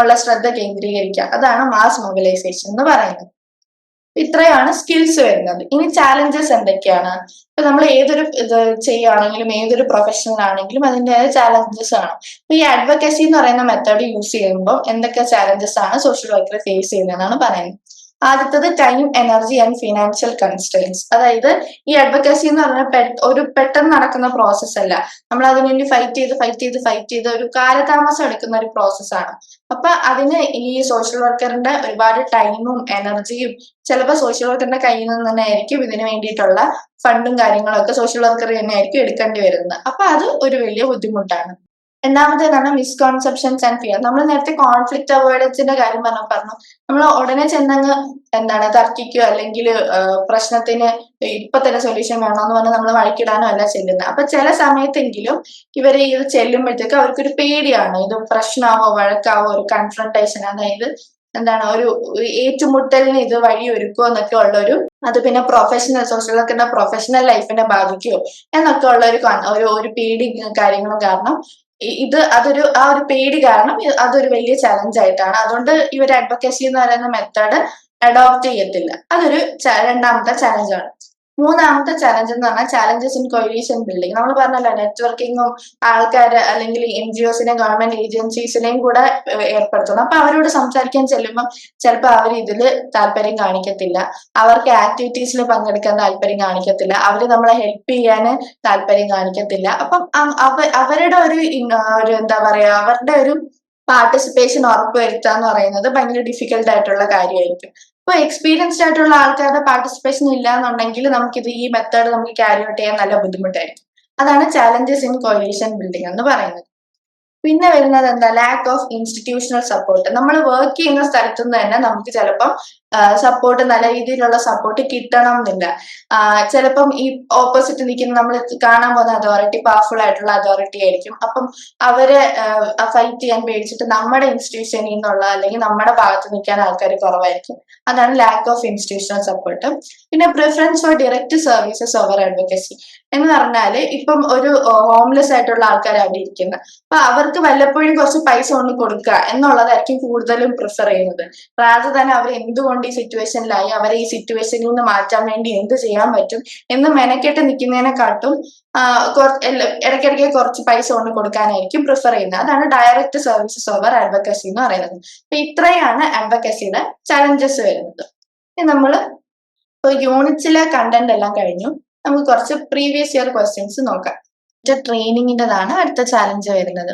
ഉള്ള ശ്രദ്ധ കേന്ദ്രീകരിക്കുക. അതാണ് മാസ് മൊബിലൈസേഷൻ എന്ന് പറയുന്നത്. ഇത്രയാണ് സ്കിൽസ് വരുന്നത്. ഇനി ചാലഞ്ചസ് എന്തൊക്കെയാണ്? ഇപ്പൊ നമ്മൾ ഏതൊരു ഇത് ചെയ്യുകയാണെങ്കിലും ഏതൊരു പ്രൊഫഷണൽ ആണെങ്കിലും അതിന്റെ ചാലഞ്ചസ് ആണ് അപ്പൊ ഈ അഡ്വക്കസി എന്ന് പറയുന്ന മെത്തേഡ് യൂസ് ചെയ്യുമ്പോൾ എന്തൊക്കെ ചാലഞ്ചസ് ആണ് സോഷ്യൽ വർക്കർ ഫേസ് ചെയ്യുന്നതെന്നാണ് പറയുന്നത്. ആദ്യത്തത് time energy and financial constraints അതായത് ഈ അഡ്വക്കസി എന്ന് പറഞ്ഞാൽ ഒരു പെട്ടെന്ന് നടക്കുന്ന പ്രോസസ്സ് അല്ല. നമ്മൾ അതിനുവേണ്ടി ഫൈറ്റ് ചെയ്ത് ഫൈറ്റ് ചെയ്ത് ഫൈറ്റ് ചെയ്ത് ഒരു കാലതാമസം എടുക്കുന്ന ഒരു പ്രോസസ്സാണ് അപ്പൊ അതിന് ഈ സോഷ്യൽ വർക്കറിന്റെ ഒരുപാട് ടൈമും എനർജിയും ചിലപ്പോൾ സോഷ്യൽ വർക്കറിന്റെ കയ്യിൽ നിന്ന് തന്നെ ആയിരിക്കും ഇതിന് വേണ്ടിയിട്ടുള്ള ഫണ്ടും കാര്യങ്ങളൊക്കെ സോഷ്യൽ വർക്കർ തന്നെ ആയിരിക്കും എടുക്കേണ്ടി വരുന്നത്. അപ്പൊ അത് ഒരു വലിയ ബുദ്ധിമുട്ടാണ്. രണ്ടാമത്തേതാണ് മിസ്കോൺസെപ്ഷൻസ് ആൻഡ് ഫിയർ നമ്മൾ നേരത്തെ കോൺഫ്ലിക്റ്റ് അവോയ്ഡൻസിന്റെ കാര്യം പറഞ്ഞു. പറഞ്ഞു നമ്മൾ ഉടനെ ചെന്നങ്ങ് എന്താണ് തർക്കിക്കോ അല്ലെങ്കിൽ പ്രശ്നത്തിന് ഇപ്പൊ തന്നെ സൊല്യൂഷൻ വേണമെന്ന് പറഞ്ഞ് നമ്മൾ വഴിക്കിടാനോ അല്ല ചെല്ലുന്നത് അപ്പൊ ചില സമയത്തെങ്കിലും ഇവരെ ഇത് ചെല്ലുമ്പോഴത്തേക്ക് അവർക്കൊരു പേടിയാണ്. ഇത് പ്രശ്നമാവോ വഴക്കാവോ ഒരു കൺഫ്രണ്ടേഷൻ അതായത് എന്താണ് ഒരു ഏറ്റുമുട്ടലിന് ഇത് വഴി ഒരുക്കുമോ എന്നൊക്കെ ഉള്ളൊരു അത് പിന്നെ പ്രൊഫഷണൽ സോഷ്യൽ വർക്കറിന്റെ പ്രൊഫഷണൽ ലൈഫിനെ ബാധിക്കുമോ എന്നൊക്കെ ഉള്ള ഒരു ഒരു ഒരു പേടി കാര്യങ്ങളും കാരണം ഇത് അതൊരു ആ ഒരു പേടി കാരണം അതൊരു വലിയ ചലഞ്ച് ആയിട്ടാണ്. അതുകൊണ്ട് ഇവർ അഡ്വക്കസി എന്ന് പറയുന്ന മെത്തേഡ് അഡോപ്റ്റ് ചെയ്യത്തില്ല. അതൊരു രണ്ടാമത്തെ ചലഞ്ചാണ് മൂന്നാമത്തെ ചലഞ്ച് എന്ന് പറഞ്ഞാൽ ചാലഞ്ചസ് ഇൻ കൊലീഷൻ ബിൽഡിംഗ് നമ്മൾ പറഞ്ഞല്ലോ നെറ്റ്വർക്കിങ്ങും ആൾക്കാർ അല്ലെങ്കിൽ എൻ ജി ഒസിനെ ഗവൺമെന്റ് ഏജൻസീസിനെയും കൂടെ ഏർപ്പെടുത്തണം. അപ്പൊ അവരോട് സംസാരിക്കാൻ ചെല്ലുമ്പോൾ ചിലപ്പോൾ അവർ ഇതിൽ താല്പര്യം കാണിക്കത്തില്ല. അവർക്ക് ആക്ടിവിറ്റീസിൽ പങ്കെടുക്കാൻ താല്പര്യം കാണിക്കത്തില്ല. അവർ നമ്മളെ ഹെൽപ്പ് ചെയ്യാൻ താല്പര്യം കാണിക്കത്തില്ല. അപ്പം അവരുടെ ഒരു ഒരു എന്താ പറയാ അവരുടെ ഒരു പാർട്ടിസിപ്പേഷൻ ഉറപ്പുവരുത്തുക എന്ന് പറയുന്നത് ഭയങ്കര ഡിഫിക്കൽട്ട് ആയിട്ടുള്ള കാര്യമായിരിക്കും. ഇപ്പൊ എക്സ്പീരിയൻസ്ഡ് ആയിട്ടുള്ള ആൾക്കാരുടെ പാർട്ടിസിപ്പേഷൻ ഇല്ല എന്നുണ്ടെങ്കിൽ നമുക്കിത് ഈ മെത്തേഡ് നമുക്ക് ക്യാരി ഔട്ട് ചെയ്യാൻ നല്ല ബുദ്ധിമുട്ടായിരിക്കും. അതാണ് ചാലഞ്ചസ് ഇൻ കോലീഷൻ ബിൽഡിംഗ് എന്ന് പറയുന്നത്. പിന്നെ വരുന്നത് എന്താ? ലാക്ക് ഓഫ് ഇൻസ്റ്റിറ്റ്യൂഷണൽ സപ്പോർട്ട് നമ്മൾ വർക്ക് ചെയ്യുന്ന സ്ഥലത്തു നിന്ന് തന്നെ നമുക്ക് ചിലപ്പം സപ്പോർട്ട് നല്ല രീതിയിലുള്ള സപ്പോർട്ട് കിട്ടണം എന്നില്ല ചിലപ്പം ഈ ഓപ്പോസിറ്റ് നിൽക്കുന്ന നമ്മൾ കാണാൻ പോകുന്ന അതോറിറ്റി പവർഫുൾ ആയിട്ടുള്ള അതോറിറ്റി ആയിരിക്കും. അപ്പം അവരെ ഫൈറ്റ് ചെയ്യാൻ പേടിച്ചിട്ട് നമ്മുടെ ഇൻസ്റ്റിറ്റ്യൂഷനിൽ നിന്നുള്ള അല്ലെങ്കിൽ നമ്മുടെ ഭാഗത്ത് നിൽക്കാൻ ആൾക്കാർ കുറവായിരിക്കും. അതാണ് ലാക്ക് ഓഫ് ഇൻസ്റ്റിറ്റ്യൂഷണൽ സപ്പോർട്ട് പിന്നെ preference for direct services over advocacy എന്ന് പറഞ്ഞാൽ ഇപ്പം ഒരു ഹോംലെസ് ആയിട്ടുള്ള ആൾക്കാർ അവിടെ ഇരിക്കുന്നത് അപ്പൊ അവർക്ക് വല്ലപ്പോഴും കുറച്ച് പൈസ കൊണ്ട് കൊടുക്കുക എന്നുള്ളതായിരിക്കും കൂടുതലും പ്രിഫർ ചെയ്യുന്നത്. റാദർ തന്നെ അവർ എന്തുകൊണ്ട് ഈ സിറ്റുവേഷനിലായി അവരെ ഈ സിറ്റുവേഷനിൽ നിന്ന് മാറ്റാൻ വേണ്ടി എന്ത് ചെയ്യാൻ പറ്റും? എന്ന് മെനക്കെട്ട് നിൽക്കുന്നതിനെക്കാട്ടും ഇടയ്ക്കിടയ്ക്ക് കുറച്ച് പൈസ കൊണ്ട് കൊടുക്കാനായിരിക്കും പ്രിഫർ ചെയ്യുന്നത്. അതാണ് ഡയറക്റ്റ് സർവീസസ് ഓവർ അഡ്വക്കസി എന്ന് പറയുന്നത്. അപ്പൊ ഇത്രയാണ് അഡ്വക്കസിയുടെ ചലഞ്ചസ് വരുന്നത്. നമ്മൾ യൂണിറ്റ്സിലെ കണ്ടന്റ് എല്ലാം കഴിഞ്ഞു. നമുക്ക് കുറച്ച് പ്രീവിയസ് ഇയർ ക്വസ്റ്റ്യൻസ് നോക്കാം. ട്രെയിനിങ്ങിന്റെതാണ് അടുത്ത ചാലഞ്ച് വരുന്നത്.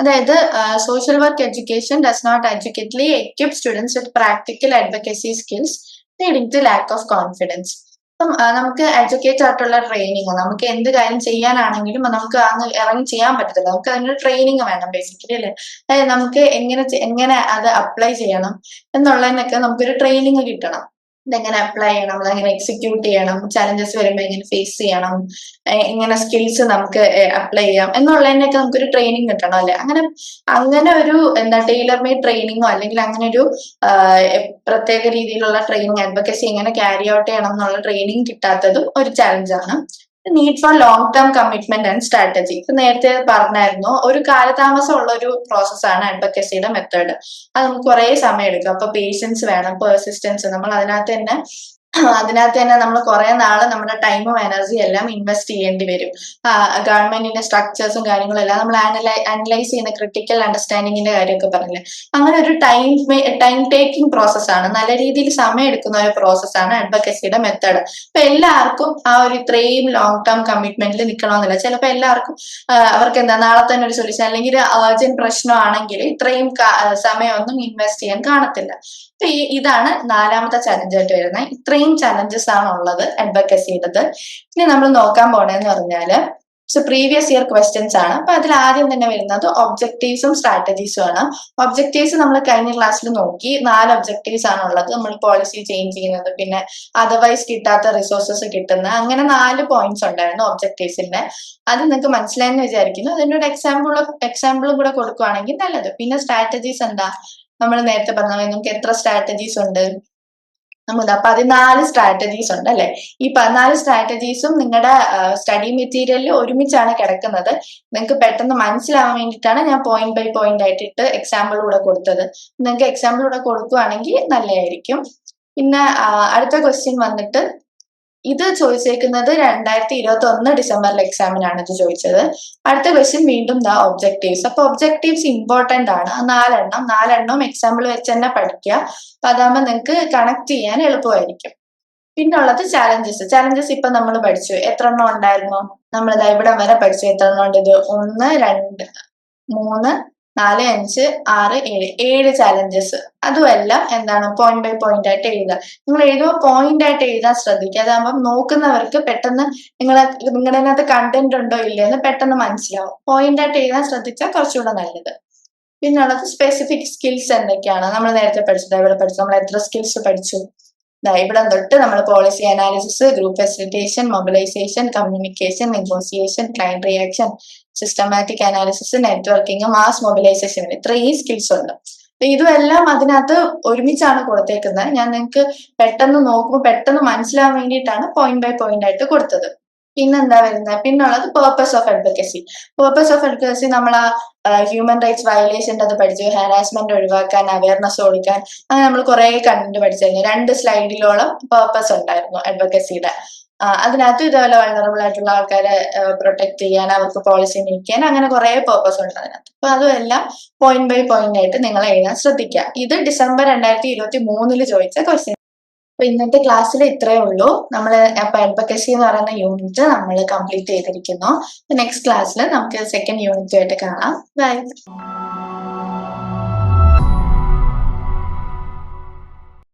അതായത് social work education does not adequately equip students with practical advocacy skills leading to lack of confidence അപ്പം നമുക്ക് എഡ്യൂക്കേറ്റ് ആയിട്ടുള്ള ട്രെയിനിങ് നമുക്ക് എന്ത് കാര്യം ചെയ്യാനാണെങ്കിലും നമുക്ക് അങ്ങ് ഇറങ്ങി ചെയ്യാൻ പറ്റത്തില്ല. നമുക്ക് അതിനൊരു ട്രെയിനിങ് വേണം ബേസിക്കലി അല്ലേ? അതായത് നമുക്ക് എങ്ങനെ എങ്ങനെ അത് അപ്ലൈ ചെയ്യണം എന്നുള്ളതിനൊക്കെ നമുക്കൊരു ട്രെയിനിങ് കിട്ടണം. ഇതെങ്ങനെ അപ്ലൈ ചെയ്യണം? അതെങ്ങനെ എക്സിക്യൂട്ട് ചെയ്യണം? ചലഞ്ചസ് വരുമ്പോൾ എങ്ങനെ ഫേസ് ചെയ്യണം? എങ്ങനെ സ്കിൽസ് നമുക്ക് അപ്ലൈ ചെയ്യാം? എന്നുള്ളതിനൊക്കെ നമുക്കൊരു ട്രെയിനിങ് കിട്ടണം അല്ലെ? അങ്ങനെ അങ്ങനെ ഒരു എന്താ ടൈലർ മെയ്ഡ് ട്രെയിനിങ്ങോ അല്ലെങ്കിൽ അങ്ങനെ ഒരു പ്രത്യേക രീതിയിലുള്ള ട്രെയിനിങ് അഡ്വക്കസി എങ്ങനെ ക്യാരി ഔട്ട് ചെയ്യണം എന്നുള്ള ട്രെയിനിങ് കിട്ടാത്തതും ഒരു ചലഞ്ചാണ് need for long term commitment and strategy ഇപ്പൊ നേരത്തെ പറഞ്ഞായിരുന്നു ഒരു കാലതാമസം ഉള്ള ഒരു പ്രോസസ്സാണ് അഡ്വക്കസിയുടെ മെത്തേഡ് അത് നമുക്ക് കുറെ സമയം എടുക്കും. അപ്പൊ പേഷ്യൻസ് വേണം പെർസിസ്റ്റൻസ് നമ്മൾ അതിനകത്ത് തന്നെ അതിനകത്ത് തന്നെ നമ്മൾ കുറെ നാൾ നമ്മുടെ ടൈമും എനർജിയും എല്ലാം ഇൻവെസ്റ്റ് ചെയ്യേണ്ടി വരും. ഗവൺമെന്റിന്റെ സ്ട്രക്ചേഴ്സും കാര്യങ്ങളും എല്ലാം നമ്മൾ അനലൈസ് ചെയ്യുന്ന ക്രിട്ടിക്കൽ അണ്ടർസ്റ്റാൻഡിങ്ങിന്റെ കാര്യമൊക്കെ പറഞ്ഞില്ലേ? അങ്ങനെ ഒരു ടൈം ടൈം ടേക്കിംഗ് പ്രോസസ്സാണ് നല്ല രീതിയിൽ സമയം എടുക്കുന്ന ഒരു പ്രോസസ്സാണ് അഡ്വക്കസിയുടെ മെത്തേഡ് അപ്പൊ എല്ലാവർക്കും ആ ഒരു ഇത്രയും ലോങ് ടേം കമ്മിറ്റ്മെന്റിൽ നിൽക്കണമെന്നില്ല ചിലപ്പോൾ എല്ലാവർക്കും അവർക്ക് എന്താ നാളെ തന്നെ ഒരു സൊല്യൂഷൻ അല്ലെങ്കിൽ അർജന്റ് പ്രശ്നമാണെങ്കിൽ ഇത്രയും സമയമൊന്നും ഇൻവെസ്റ്റ് ചെയ്യാൻ കാണത്തില്ല. ഈ ഇതാണ് നാലാമത്തെ ചലഞ്ച് ആയിട്ട് വരുന്നത്. ഇത്രയും ചലഞ്ചസ് ആണ് ഉള്ളത് അഡ്വക്കസിയുടേത് ഇനി നമ്മൾ നോക്കാൻ പോണേന്ന് പറഞ്ഞാൽ സോ പ്രീവിയസ് ഇയർ ക്വസ്റ്റ്യൻസ് ആണ്. അപ്പൊ അതിൽ ആദ്യം തന്നെ വരുന്നത് ഒബ്ജക്റ്റീവ്സും സ്ട്രാറ്റജീസും ആണ്. ഒബ്ജക്റ്റീവ്സ് നമ്മൾ കഴിഞ്ഞ ക്ലാസ്സിൽ നോക്കി. നാല് ഒബ്ജക്റ്റീവ്സ് ആണ് ഉള്ളത്. നമ്മൾ പോളിസി ചേഞ്ച് ചെയ്യുന്നത് പിന്നെ അതർവൈസ് കിട്ടാത്ത റിസോഴ്സസ് കിട്ടുന്ന അങ്ങനെ നാല് പോയിന്റ്സ് ഉണ്ടായിരുന്നു ഒബ്ജക്റ്റീവ്സിന്റെ അത് നിങ്ങൾക്ക് മനസ്സിലായെന്ന് വിചാരിക്കുന്നു. അതിന്റെ ഒരു എക്സാമ്പിൾ എക്സാമ്പിളും കൂടെ കൊടുക്കുവാണെങ്കിൽ നല്ലത്. പിന്നെ സ്ട്രാറ്റജീസ് എന്താ? നമ്മൾ നേരത്തെ പറഞ്ഞ നമുക്ക് എത്ര സ്ട്രാറ്റജീസ് ഉണ്ട്? നമുക്ക് പതിനാല് സ്ട്രാറ്റജീസ് ഉണ്ട് അല്ലെ? ഈ പതിനാല് സ്ട്രാറ്റജീസും നിങ്ങളുടെ സ്റ്റഡി മെറ്റീരിയലിൽ ഒരുമിച്ചാണ് കിടക്കുന്നത്. നിങ്ങൾക്ക് പെട്ടെന്ന് മനസ്സിലാവാൻ വേണ്ടിയിട്ടാണ് ഞാൻ പോയിന്റ് ബൈ പോയിന്റ് ആയിട്ടിട്ട് കൂടെ കൊടുത്തത്. നിങ്ങൾക്ക് എക്സാമ്പിൾ കൂടെ കൊടുക്കുവാണെങ്കിൽ നല്ലതായിരിക്കും. പിന്നെ അടുത്ത ക്വസ്റ്റ്യൻ വന്നിട്ട് ഇത് ചോദിച്ചേക്കുന്നത് രണ്ടായിരത്തി ഇരുപത്തി ഒന്ന് ഡിസംബറിൽ എക്സാമിനാണ് ഇത് ചോദിച്ചത്. അടുത്ത ക്വസ്റ്റ്യൻ വീണ്ടും ദ ഒബ്ജക്റ്റീവ്സ് അപ്പൊ ഒബ്ജക്റ്റീവ്സ് ഇമ്പോർട്ടന്റ് ആണ്. നാലെണ്ണം. നാലെണ്ണം എക്സാമ്പിൾ വെച്ച് തന്നെ പഠിക്കുക. അപ്പൊ അതാകുമ്പോൾ നിങ്ങൾക്ക് കണക്ട് ചെയ്യാൻ എളുപ്പമായിരിക്കും. പിന്നെ ഉള്ളത് ചാലഞ്ചസ് ചാലഞ്ചസ് ഇപ്പൊ നമ്മൾ പഠിച്ചു. എത്ര എണ്ണം ഉണ്ടായിരുന്നു? ഇവിടെ ഇവിടം വരെ പഠിച്ചു. എത്ര എണ്ണം ഉണ്ട് ഇത്? ഒന്ന് രണ്ട് മൂന്ന് നാല് അഞ്ച് ആറ് ഏഴ് ഏഴ് ചാലഞ്ചസ് അതുമെല്ലാം എന്താണ്? പോയിന്റ് ബൈ പോയിന്റ് ആയിട്ട് എഴുതുക. നിങ്ങൾ എഴുതുമ്പോൾ പോയിന്റ് ആയിട്ട് എഴുതാൻ ശ്രദ്ധിക്കുക. അതാകുമ്പോൾ നോക്കുന്നവർക്ക് പെട്ടെന്ന് നിങ്ങൾ നിങ്ങളുടെ അതിനകത്ത് കണ്ടന്റ് ഉണ്ടോ ഇല്ലയോ എന്ന് പെട്ടെന്ന് മനസ്സിലാവും. പോയിന്റ് ആയിട്ട് എഴുതാൻ ശ്രദ്ധിച്ചാൽ കുറച്ചുകൂടെ നല്ലത്. പിന്നെ ഉള്ളത് സ്പെസിഫിക് സ്കിൽസ് എന്തൊക്കെയാണ്? നമ്മൾ നേരത്തെ പഠിച്ചത് ഇവിടെ പഠിച്ചു നമ്മൾ എത്ര സ്കിൽസ് പഠിച്ചു? ഇവിടെ തൊട്ട് നമ്മൾ policy analysis group facilitation mobilisation communication negotiation client reaction systematic analysis networking mass mobilisation ഇത്രയും സ്കിൽസ് ഉണ്ട്. ഇതുമെല്ലാം അതിനകത്ത് ഒരുമിച്ചാണ് കൊടുത്തേക്കുന്നത്. ഞാൻ നിങ്ങൾക്ക് പെട്ടെന്ന് നോക്കുമ്പോൾ പെട്ടെന്ന് മനസ്സിലാവാൻ വേണ്ടിയിട്ടാണ് പോയിന്റ് ബൈ പോയിന്റ് ആയിട്ട് കൊടുത്തത്. പിന്നെന്താ വരുന്നത്? പിന്നുള്ളത് purpose of advocacy purpose of advocacy നമ്മൾ ആ ഹ്യൂമൻ റൈറ്റ്സ് വയലേഷന്റെ അത് പഠിച്ചു. ഹാരാസ്മെന്റ് ഒഴിവാക്കാൻ അവയർനെസ് കൊടുക്കാൻ അങ്ങനെ നമ്മൾ കുറെ കണ്ടന്റ് പഠിച്ചു കഴിഞ്ഞു. രണ്ട് സ്ലൈഡിലോളം പേർപ്പസ് ഉണ്ടായിരുന്നു അഡ്വക്കസിയുടെ അതിനകത്ത് ഇതുപോലെ വൾണറബിൾ ആയിട്ടുള്ള ആൾക്കാരെ പ്രൊട്ടക്ട് ചെയ്യാൻ അവർക്ക് പോളിസി നീക്കാൻ അങ്ങനെ കുറെ പേർപ്പസ് ഉണ്ട് അതിനകത്ത്. അപ്പൊ അതുമെല്ലാം പോയിന്റ് ബൈ പോയിന്റ് ആയിട്ട് നിങ്ങൾ എഴുതാൻ ശ്രദ്ധിക്കുക. ഇത് ഡിസംബർ രണ്ടായിരത്തി ഇരുപത്തി മൂന്നിൽ ചോദിച്ച ക്വസ്റ്റ്യൻ അപ്പൊ ഇന്നത്തെ ക്ലാസ്സിൽ ഇത്രയേ ഉള്ളൂ. നമ്മൾ അപ്പൊ അഡ്വക്കസി എന്ന് പറയുന്ന യൂണിറ്റ് നമ്മൾ കംപ്ലീറ്റ് ചെയ്തിരിക്കുന്നു. നെക്സ്റ്റ് ക്ലാസ്സിൽ നമുക്ക് സെക്കൻഡ് യൂണിറ്റ് ആയിട്ട് കാണാം. ബൈ